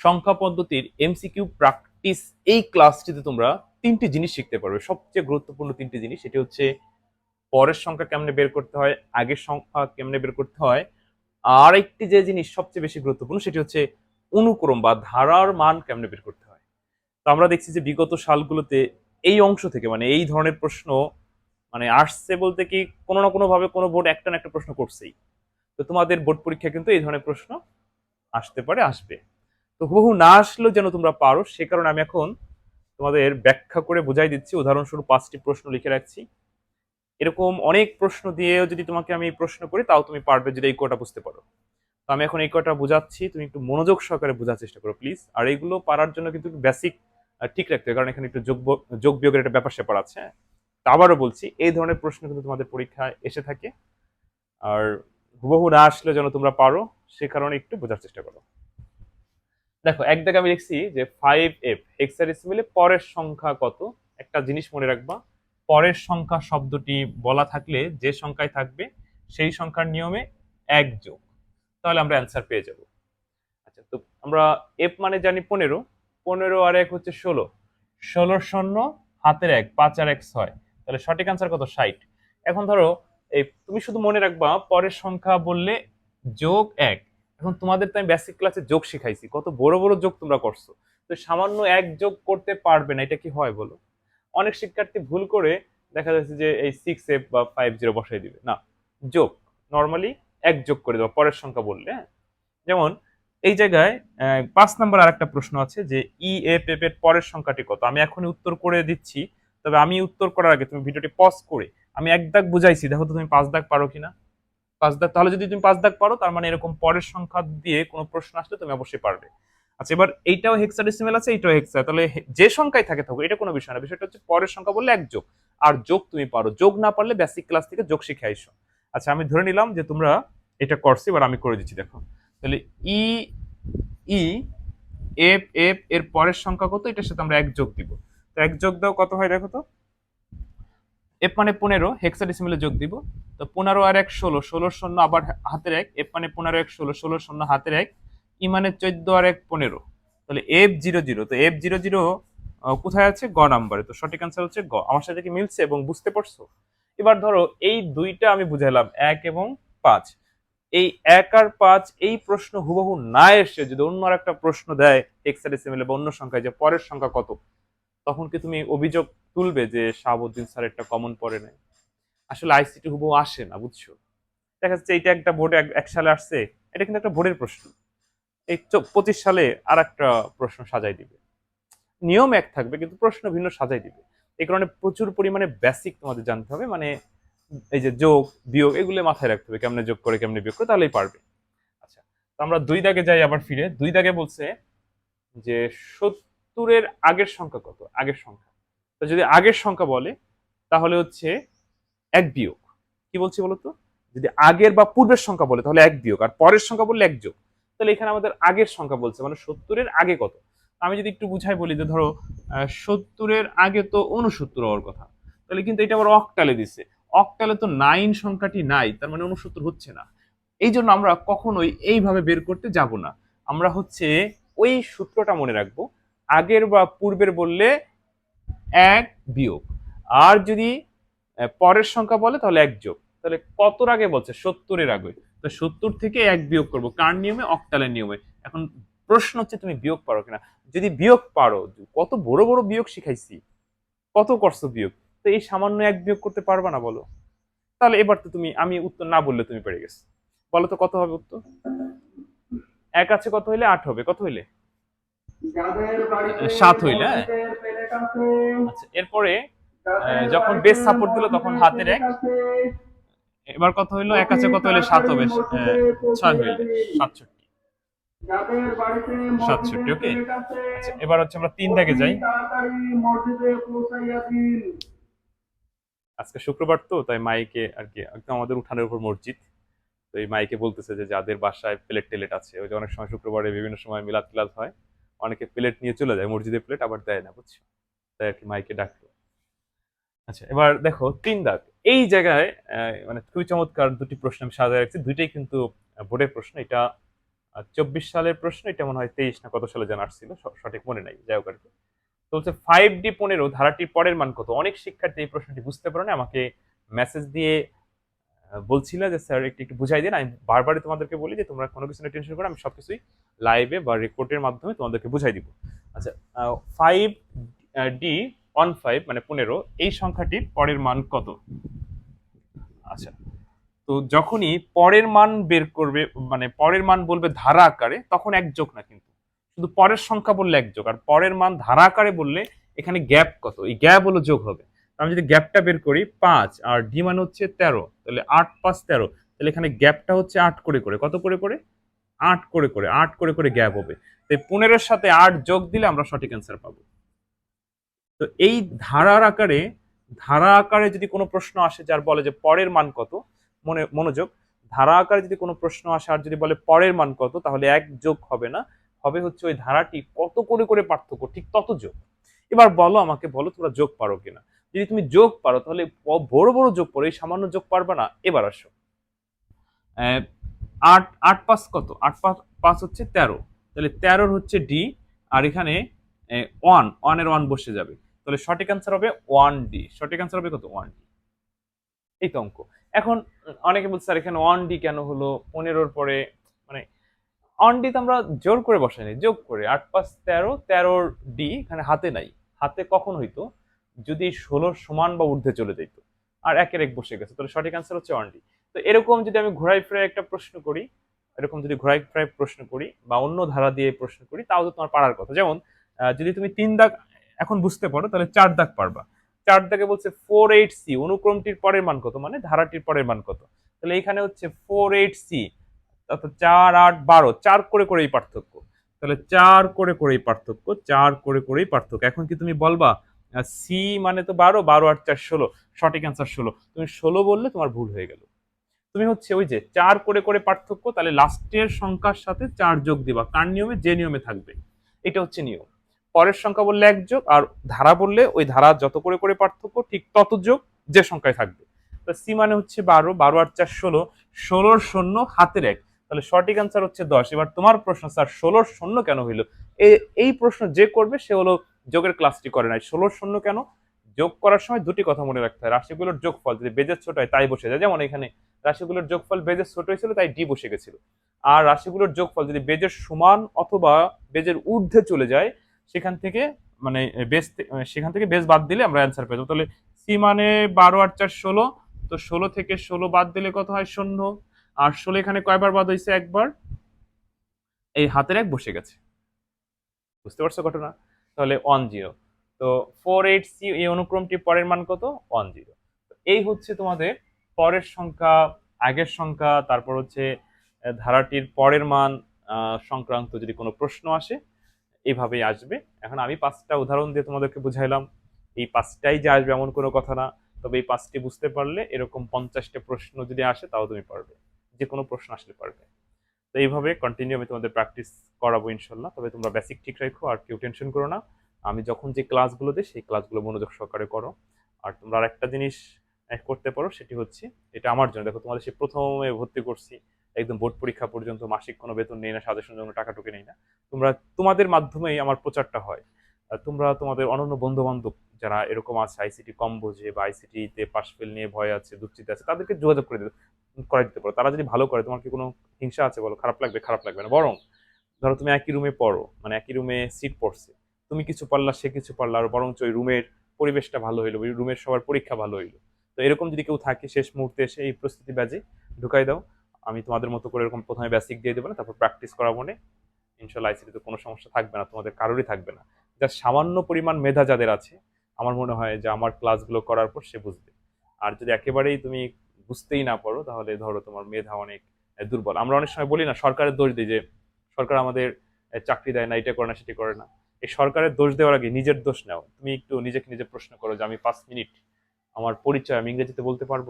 সংখ্যা পদ্ধতির MCQ practice এই ক্লাসটিতে তোমরা তিনটি জিনিস শিখতে পারবে। সবচেয়ে গুরুত্বপূর্ণ তিনটি জিনিস, সেটি হচ্ছে পরের সংখ্যা কেমনে বের করতে হয়, আগের সংখ্যা কেমনে বের করতে হয়। আর একটি যে জিনিস সবচেয়ে বেশি গুরুত্বপূর্ণ, সেটি হচ্ছে অনুক্রম বা ধারার মান কেমনে বের করতে হয়। তো আমরা দেখছি যে বিগত সালগুলোতে এই অংশ থেকে মানে এই ধরনের প্রশ্ন মানে আসছে বলতে কি কোনো না কোনোভাবে কোনো বোর্ড একটা না একটা প্রশ্ন করছেই। তো তোমাদের বোর্ড পরীক্ষা কিন্তু এই ধরনের প্রশ্ন আসতে পারে, আসবে। তো হুবহু না আসলেও যেন তোমরা পারো, সে কারণে আমি এখন তোমাদের ব্যাখ্যা করে বোঝাই দিচ্ছি। উদাহরণস্বরূপ পাঁচটি প্রশ্ন লিখে রাখছি। এরকম অনেক প্রশ্ন দিয়েও যদি তোমাকে আমি প্রশ্ন করি, তাও তুমি পারবে যদি এই কটা বুঝতে পারো। তো আমি এখন এই কটা বোঝাচ্ছি, তুমি একটু মনোযোগ সহকারে বোঝার চেষ্টা করো, প্লিজ। আর এইগুলো পারার জন্য কিন্তু বেসিক ঠিক রাখতে হবে, কারণ এখানে একটু যোগ যোগ বিয়োগের একটা ব্যাপার স্যাপার আছে হ্যাঁ? তো আবারও বলছি, এই ধরনের প্রশ্ন কিন্তু তোমাদের পরীক্ষায় এসে থাকে। আর হুবহু না আসলে যেন তোমরা পারো, সে কারণে একটু বোঝার চেষ্টা করো। দেখো, এক দাগে আমি লিখছি যে ফাইভ এফ হেক্সাডেসিমেলে পরের সংখ্যা কত? একটা জিনিস মনে রাখবা, পরের সংখ্যা শব্দটি বলা থাকলে যে সংখ্যায় থাকবে, সেই সংখ্যার নিয়মে এক যোগ। তাহলে আমরা অ্যান্সার পেয়ে যাব। আচ্ছা তো আমরা এফ মানে জানি পনেরো পনেরো আর এক হচ্ছে ষোলো। ষোলো শূন্য, হাতের এক, পাঁচ আর এক ছয়। তাহলে সঠিক অ্যান্সার কত? ষাট। এখন ধরো, এই তুমি শুধু মনে রাখবা, পরের সংখ্যা বললে যোগ এক এখন তোমাদের তো আমি বেসিক ক্লাসে যোগ শিখাইছি, কত বড় বড় যোগ তোমরা করছ। তো সামান্য এক যোগ করতে পারবে না, এটা কি হয় বলো? অনেক শিক্ষার্থী ভুল করে দেখা যাচ্ছে যে এই সিক্স এফ বা ফাইভ জিরো বসাই দিবে। না, যোগ নর্মালি এক যোগ করে দেওয়া পরের সংখ্যা বললে হ্যাঁ? যেমন, এই জায়গায় পাঁচ নম্বর আরেকটা প্রশ্ন আছে যে ই এফ এফ এর পরের সংখ্যাটি কত? আমি এখনই উত্তর করে দিচ্ছি, তবে আমি উত্তর করার আগে তুমি ভিডিওটি পজ করে, আমি এক দাগ বুঝাইছি, দেখো তো তুমি পাঁচ দাগ পারো কিনা। পাঁচ দাগ, তাহলে যদি তুমি পাঁচ দাগ পারো, তার মানে এরকম পরের সংখ্যা দিয়ে কোনো প্রশ্ন আসলে তুমি অবশ্যই পারবে। আচ্ছা এবার এইটাও হেক্সাডেসিমেল আছে, এইটাও হেক্সা তাহলে যে সংখ্যায় থাকে থাকুক, এটা কোনো বিষয় না, বিষয়টা হচ্ছে পরের সংখ্যা বললে এক যোগ, আর যোগ তুমি পারো। যোগ না পারলে বেসিক ক্লাস থেকে যোগ শিখে আইসো। আচ্ছা আমি ধরে নিলাম যে তোমরা এটা করছি, এবার আমি করে দিচ্ছি, দেখো। তাহলে ই ই এফ এফ এর পরের সংখ্যা কত? এটার সাথে আমরা এক যোগ দিব। তো এক যোগ দাও, কত হয়, দেখো তো? এফ মানে পনেরো হেক্সাডেসিমেলে যোগ দিব। তো পনেরো আর এক ষোলো ষোলো, শূন্য আবার হাতের এক। এফ মানে পনেরো এক, ষোলো ষোলো, শূন্য হাতের এক। ই মানে চোদ্দ আর এক, পনেরো। তাহলে এফ জিরো জিরো তো এফ জিরো জিরো কোথায় আছে? গ নাম্বারে। তো সঠিক আনসার হচ্ছে গ। আমার সাথে কি মিলছে এবং বুঝতে পারছ? এবার ধরো এই দুইটা আমি বুঝাইলাম এক এবং পাঁচ। এই এক আর পাঁচ, এই প্রশ্ন হুবহু না এসে যদি অন্য আর একটা প্রশ্ন দেয় হেক্সাডেসিমেলে বা অন্য সংখ্যায় যে পরের সংখ্যা কত, তখন কি তুমি অভিযোগ তুলবে যে শাহাবুদ্দিন স্যার একটা কমন পড়ে নাই। আসলে আইসিটি হুবহু আসে না, বুঝছ? দেখা যাচ্ছে এইটা একটা বোর্ডে এক সালে আসছে, এটা কিন্তু একটা বোর্ডের প্রশ্ন। এই পঁচিশ সালে আর একটা প্রশ্ন সাজাই দিবে। নিয়ম এক থাকবে, কিন্তু প্রশ্ন ভিন্ন সাজাই দিবে। এই কারণে প্রচুর পরিমাণে বেসিক তোমাদের জানতে হবে মানে এই যে যোগ, বিয়োগ, এগুলো মাথায় রাখতে হবে, কেমনে যোগ করে, কেমনে বিয়োগ করে, তাহলেই পারবে। আচ্ছা তো আমরা দুই দাগে যাই আবার ফিরে। দুই দাগে বলছে যে সত্তরের আগের সংখ্যা কত? আগের সংখ্যা। তো যদি আগের সংখ্যা বলে, তাহলে হচ্ছে এক বিয়োগ। কি বলছি বলতো? যদি আগের বা পূর্বের সংখ্যা বলে, তাহলে এক বিয়োগ। আর পরের সংখ্যা বললে এক যোগ। তাহলে এখানে আমাদের আগের সংখ্যা বলছে মানে সত্তরের আগে কত? আমি যদি একটু বুঝাই বলি যে ধরো সত্তরের আগে তো উনসত্তর হওয়ার কথা। তাহলে কিন্তু এটা আবার অকটালে দিচ্ছে অকটালে তো নাইন সংখ্যাটি নাই, তার মানে উনসত্তর হচ্ছে না। এই জন্য আমরা কখনোই এইভাবে বের করতে যাব না। আমরা হচ্ছে ওই সূত্রটা মনে রাখব। আগের বা পূর্বের বললে এক বিয়োগ। আর যদি পরের সংখ্যা বলে, তাহলে এক যোগ। তাহলে কতর আগে বলছে? সত্তরের আগে। তো সত্তর থেকে এক বিয়োগ করব কার নিয়মে? অক্টালের নিয়মে। এখন প্রশ্ন হচ্ছে, তুমি বিয়োগ পারো কিনা? যদি বিয়োগ পারো, কত বড় বড় বিয়োগ শিখাইছি, কত করছ বিয়োগ? তো এই সামান্য এক বিয়োগ করতে পারবা না বলো? তাহলে এবার তো তুমি, আমি উত্তর না বললে তুমি পেরে গেছো। বলো তো কত হবে উত্তর? এক আছে কত হইলে? আট হবে। কত হইলে? সাত হইলে, হ্যাঁ? আচ্ছা এরপরে যখন বেস সাপোর্ট দিল তখন হাতের এক। এবার কত হইল? এক আছে কত হইলে? সাত হবে ছয় হইলে সাতষট্টি। সাতষট্টি ওকে। আচ্ছা এবার হচ্ছে আমরা তিন দাগে যাই। আজকে শুক্রবার তো তাই মাইকে আর কি একদম আমাদের উঠানের উপর মসজিদ। তো এই মাইকে বলতেছে যে যাদের বাসায় প্লেট টেলেট আছে ওই যে অনেক সময় শুক্রবারে বিভিন্ন সময় মিলাদ টিলাদ হয় অনেকে প্লেট নিয়ে চলে যায়, মসজিদের প্লেট আবার দেয় না, বুঝছ? তাই আর কি মাইকে ডাকলো। আচ্ছা এবার দেখো তিন দাগ। এই জায়গায় মানে খুবই চমৎকার দুটি প্রশ্ন আমি সাজায় রাখছি। দুইটাই কিন্তু বোর্ডের প্রশ্ন। এটা চব্বিশ সালের প্রশ্ন, এটা মনে হয় তেইশ না কত সালে জানা আসছিল সঠিক মনে নাই, যাই হোক আর কি। তো হচ্ছে ফাইভ ডি পনেরো, ধারাটির পরের মান কত? অনেক শিক্ষার্থী এই প্রশ্নটি বুঝতে পারে না, আমাকে মেসেজ দিয়ে বলছিল যে, স্যার, একটু একটু বুঝাই দিন। আমি বারবারই তোমাদেরকে বলি যে, তোমরা কোনো কিছু নিয়ে টেনশন করো আমি সব কিছুই লাইভে বা রেকর্ডের মাধ্যমে তোমাদেরকে বুঝাই দিব। আচ্ছা ফাইভ ডি ওয়ান ফাইভ মানে পনেরো, এই সংখ্যাটির পরের মান কত? আচ্ছা তো যখনই পরের মান বের করবে মানে পরের মান বলবে ধারা আকারে, তখন এক যোগ না কিন্তু। শুধু পরের সংখ্যা বললে এক যোগ। আর পরের মান ধারা আকারে বললে এখানে গ্যাপ কত? এই গ্যাপ হলো যোগ হবে। আমি যদি গ্যাপটা বের করি, পাঁচ, আর ডি মানে হচ্ছে তেরো, তাহলে আট পাঁচ তেরো, তাহলে এখানে গ্যাপটা হচ্ছে আট করে করে, কত করে করে? আট করে করে, আট করে করে গ্যাপ হবে। তো পনেরোর সাথে আট যোগ দিলে আমরা সঠিক অ্যান্সার পাবো। তো এই ধারার আকারে, ধারা আকারে যদি কোনো প্রশ্ন আসে যার বলে যে পরের মান কত, মনে, মনোযোগ, ধারা আকারে যদি কোনো প্রশ্ন আসে আর যদি বলে পরের মান কত, তাহলে এক যোগ হবে না। হবে হচ্ছে ওই ধারাটি কত করে করে পার্থক্য, ঠিক তত যোগ। এবার বলো, আমাকে বলো তোমরা যোগ পারো কিনা। যদি তুমি যোগ পারো, তাহলে বড় বড় যোগ পারো এই সামান্য যোগ পারবে না। এবার আসো। আট আট পাঁচ কত? আট পাঁচ পাঁচ হচ্ছে তেরো। তাহলে তেরোর হচ্ছে ডি আর এখানে ওয়ান ওয়ানের ওয়ান বসে যাবে। তাহলে সঠিক অ্যান্সার হবে ওয়ান ডি সঠিক অ্যান্সার হবে কত? ওয়ান ডি এই তো অঙ্ক। এখন অনেকে বলছে, স্যার, এখানে ওয়ান ডি কেন হলো? পনেরোর পরে মানে ওয়ান ডি তো আমরা জোর করে বসাইনি। যোগ করে, আট পাঁচ তেরো, তেরোর ডি এখানে হাতে নাই। হাতে কখন হইতো? যদি ষোলোর সমান বা ঊর্ধ্বে চলে যেত আর একের এক বসে গেছে, তাহলে সঠিক অ্যান্সার হচ্ছে ওয়ান ডি তো এরকম যদি আমি ঘোরাই ফিরে একটা প্রশ্ন করি, এরকম যদি ঘোরাই ফিরাই প্রশ্ন করি বা অন্য ধারা দিয়ে প্রশ্ন করি, তাও তো তোমার পারার কথা। যেমন যদি তুমি তিন দাগ, এখন বুঝতে পারো, তাহলে চার দাগ পারবা। চার দাগে বলছে ফোর এইট সি অনুক্রমটির পরের মান কত? মানে ধারাটির পরের মান কত? তাহলে এখানে হচ্ছে ফোর এইট সি অর্থাৎ চার, আট, বারো, চার করে করেই পার্থক্য। তাহলে চার করে করেই পার্থক্য, চার করে করেই পার্থক্য। এখন কি তুমি বলবা সি মানে তো বারো বারো আট চার ষোলো, সঠিক অ্যান্সার ষোলো। তুমি ষোলো বললে তোমার ভুল হয়ে গেল। তুমি হচ্ছে ওই যে চার করে করে পার্থক্য, তাহলে লাস্টের সংখ্যার সাথে চার যোগ দিবা। কার নিয়মে? যে নিয়মে থাকবে। এটা হচ্ছে নিয়ম। পরের সংখ্যা বললে এক যোগ, আর ধারা বললে ওই ধারা যত করে করে পার্থক্য, ঠিক তত যোগ যে সংখ্যায় থাকবে। তো সি মানে হচ্ছে বারো বারো আর চার ষোলো, ষোলোর শূন্য হাতের এক। তাহলে সঠিক অ্যান্সার হচ্ছে দশ। এবার তোমার প্রশ্ন, স্যার, ষোলোর শূন্য কেন হইল? এই প্রশ্ন যে করবে, সে হলো যোগের ক্লাসটি করে নাই। ষোলো শূন্য কেন? যোগ করার সময় দুটি কথা মনে রাখতে হয়। রাশিগুলোর যোগফল যদি বেজের ছোট হয়, তাই বসে যায়। যেমন এখানে রাশিগুলোর যোগফল বেজের ছোট হয়েছিল, তাই ডি বসে গেছিল। আর রাশিগুলোর যোগফল যদি বেজের সমান অথবা বেজের ঊর্ধ্বে চলে যায়, সেখান থেকে মানে বেস সেখান থেকে বেস বাদ দিলে আমরা অ্যান্সার পেয়ে যাব। তাহলে সি মানে বারো আর চার, ষোলো। তো ষোলো থেকে ষোলো বাদ দিলে কত হয়? শূন্য। আর ষোলো এখানে কয়বার বাদ হয়েছে একবার। এই হাতের এক বসে গেছে। বুঝতে পারছ ঘটনা? তাহলে ওয়ান জিরো তো ফোর এইট সি এই অনুক্রমটি পরের মান কত? ওয়ান জিরো এই হচ্ছে তোমাদের পরের সংখ্যা, আগের সংখ্যা, তারপর হচ্ছে ধারাটির পরের মান সংক্রান্ত যদি কোনো প্রশ্ন আসে, এভাবেই আসবে। এখন আমি পাঁচটা উদাহরণ দিয়ে তোমাদেরকে বুঝাইলাম। এই পাঁচটাই যে আসবে এমন কোনো কথা না, তবে এই পাঁচটি বুঝতে পারলে এরকম পঞ্চাশটা প্রশ্ন যদি আসে, তাও তুমি পারবে। যে কোনো প্রশ্ন আসলে পারবে। তো এইভাবে কন্টিনিউ আমি তোমাদের প্র্যাকটিস করাবো ইনশাল্লাহ। তবে তোমরা বেসিক ঠিক রাখো আর কেউ টেনশন করো না। আমি যখন যে ক্লাসগুলো দিই, সেই ক্লাসগুলো মনোযোগ সহকারে করো। আর তোমরা একটা জিনিস করতে পারো, সেটি হচ্ছে, এটা আমার জন্য। দেখো, তোমাদের সে প্রথমে ভর্তি করছি, একদম বোর্ড পরীক্ষা পর্যন্ত, মাসিক কোনো বেতন নেই না সাজেশন জন্য টাকা টুকে নেই না। তোমরা, তোমাদের মাধ্যমেই আমার প্রচারটা হয়। তোমরা তোমাদের অনন্য বন্ধু বান্ধব যারা এরকম আছে আইসিটি কম বোঝে বা আইসিটিতে পাশ ফেল নিয়ে ভয় আছে দুশ্চিন্তা আছে, তাদেরকে যোগাযোগ করে দিতে করে দিতে পারো। তারা যদি ভালো করে, তোমার কি কোনো হিংসা আছে বলো? খারাপ লাগবে খারাপ লাগবে না। বরং ধরো তুমি একই রুমে পড়ো মানে একই রুমে সিট পড়ছে। তুমি কিছু পারলা, সে কিছু পারলা, আর বরঞ্চ ওই রুমের পরিবেশটা ভালো হইল, ওই রুমের সবার পরীক্ষা ভালো হইল। তো এরকম যদি কেউ থাকে, শেষ মুহূর্তে এসে এই প্রস্তুতি ব্যাজে ঢুকাই দাও। আমি তোমাদের মতো করে এরকম প্রথমে বেসিক দিয়ে দেবো না, তারপর প্র্যাকটিস করাবো না। ইনশাল্লাহ আইসিটিতে কোনো সমস্যা থাকবে না, তোমাদের কারোরই থাকবে না। যা সামান্য পরিমাণ মেধা যাদের আছে, আমার মনে হয় যে আমার ক্লাসগুলো করার পর সে বুঝবে। আর যদি একেবারেই তুমি বুঝতেই না পারো, তাহলে ধরো তোমার মেধা অনেক দুর্বল। আমরা অনেক সময় বলি না, সরকারের দোষ দিই যে, সরকার আমাদের চাকরি দেয় না, এটা করে না, সেটি করে না। এই সরকারের দোষ দেওয়ার আগে নিজের দোষ নাও। তুমি একটু নিজেকে নিজে প্রশ্ন করো যে, আমি পাঁচ মিনিট আমার পরিচয় আমি ইংরেজিতে বলতে পারব?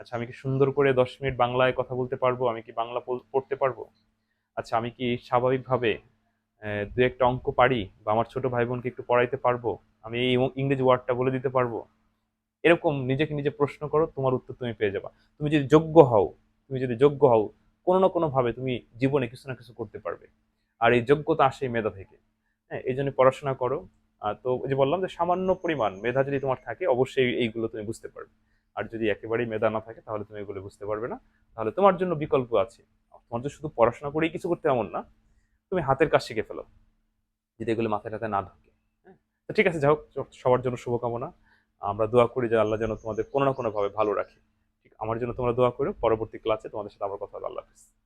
আচ্ছা আমি কি সুন্দর করে দশ মিনিট বাংলায় কথা বলতে পারব? আমি কি বাংলা পড়তে পারব? আচ্ছা আমি কি স্বাভাবিকভাবে দু একটা অঙ্ক পারি? বা আমার ছোট ভাই বোনকে একটু পড়াইতে পারব? আমি এই ইংরেজি ওয়ার্ডটা বলে দিতে পারব? এরকম নিজেকে নিজে প্রশ্ন করো, তোমার উত্তর তুমি পেয়ে যাবা। তুমি যদি যোগ্য হও, তুমি যদি যোগ্য হও, কোনো না কোনোভাবে তুমি জীবনে কিছু না কিছু করতে পারবে। আর এই যোগ্যতা আসে মেধা থেকে। হ্যাঁ এই জন্য পড়াশোনা করো। তো যে বললাম যে সামান্য পরিমাণ মেধা যদি তোমার থাকে, অবশ্যই এইগুলো তুমি বুঝতে পারবে। আর যদি একেবারেই মেধা না থাকে, তাহলে তুমি এগুলো বুঝতে পারবে না। তাহলে তোমার জন্য বিকল্প আছে। তোমার যে শুধু পড়াশোনা করেই কিছু করতে এমন না, তুমি হাতের কাজ শিখে ফেলো। যদি এগুলো মাথায় টাথায় না ঢোকে। হ্যাঁ তো ঠিক আছে, যাই হোক, সবার জন্য শুভকামনা। আমরা দোয়া করি যে আল্লাহ যেন তোমাদের কোনো না কোনোভাবে ভালো রাখে। ঠিক আমার জন্য তোমরা দোয়া করো, পরবর্তী ক্লাসে তোমাদের সাথে আমার কথা হবে। আল্লাহ হাফিজ।